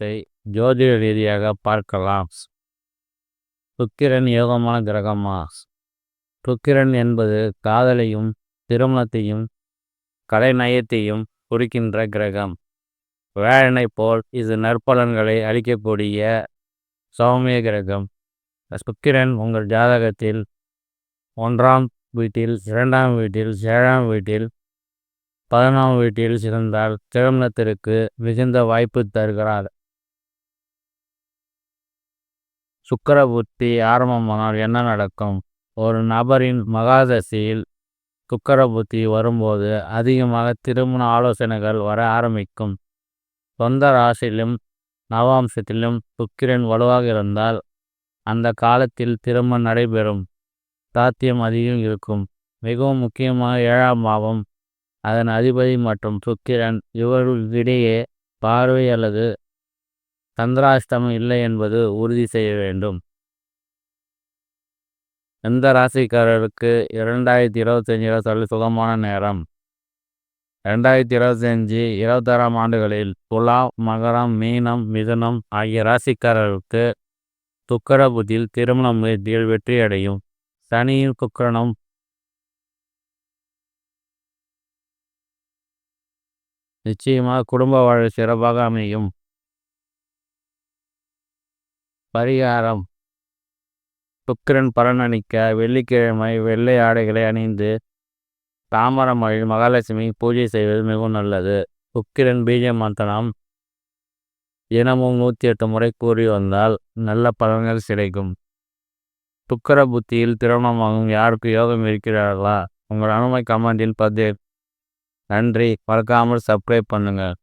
ஜாதகத்தை ஜோதிட ரீதியாக பார்க்கலாம். சுக்கிரன் யோகமான கிரகமா? சுக்கிரன் என்பது காதலையும் திருமணத்தையும் கலைநயத்தையும் குறிக்கின்ற கிரகம். வேழனை போல் இது நற்பலன்களை அளிக்கக்கூடிய சௌமிய கிரகம். சுக்கிரன் உங்கள் ஜாதகத்தில் ஒன்றாம் வீட்டில் இரண்டாம் வீட்டில் ஏழாம் வீட்டில் பதினாம் வீட்டில் சிறந்தால் திருமணத்திற்கு மிகுந்த வாய்ப்பு தருகிறார். சுக்கர புத்தி ஆரம்பமானால் என்ன நடக்கும்? ஒரு நபரின் மகாதசியில் சுக்கர புத்தி வரும்போது அதிகமாக திருமண ஆலோசனைகள் வர ஆரம்பிக்கும். சொந்த ராசியிலும் நவாம்சத்திலும் சுக்கிரன் வலுவாக இருந்தால் அந்த காலத்தில் திருமணம் நடைபெறும். சாத்தியம் அதிகம் இருக்கும். மிகவும் முக்கியமாக ஏழாம் பாவம் அதன் அதிபதி மற்றும் சுக்கிரன் இவர்களிடையே பார்வை அல்லது சந்திராஷ்டமம் இல்லை என்பது உறுதி செய்ய வேண்டும். எந்த ராசிக்காரருக்கு இரண்டாயிரத்தி இருபத்தஞ்சி இருபத்தாறு சுகமான நேரம்? ரெண்டாயிரத்தி இருபத்தஞ்சி இருபத்தாறாம் ஆண்டுகளில் துலா மகரம் மீனம் மிதுனம் ஆகிய ராசிக்காரருக்கு துக்கர புத்தியில் திருமண முயற்சியில் வெற்றியடையும். சனியின் குக்கரனும் நிச்சயமாக குடும்ப வாழ்வு சிறப்பாக அமையும். பரிகாரம். சுக்கிரன் பலனளிக்க வெள்ளிக்கிழமை வெள்ளை ஆடைகளை அணிந்து தாமரமழையில் மகாலட்சுமி பூஜை செய்வது மிகவும் நல்லது. சுக்கிரன் பீஜ மந்தனம் தினமும் நூற்றி எட்டு முறை கூறி வந்தால் நல்ல பலன்கள் கிடைக்கும். சுக்கர புத்தியில் திருமணமாகும் யாருக்கு யோகம் இருக்கிறார்களா? உங்கள் அனுமை கமெண்டில் பதிவு நன்றி. மறக்காமல் சப்ஸ்கிரைப் பண்ணுங்கள்.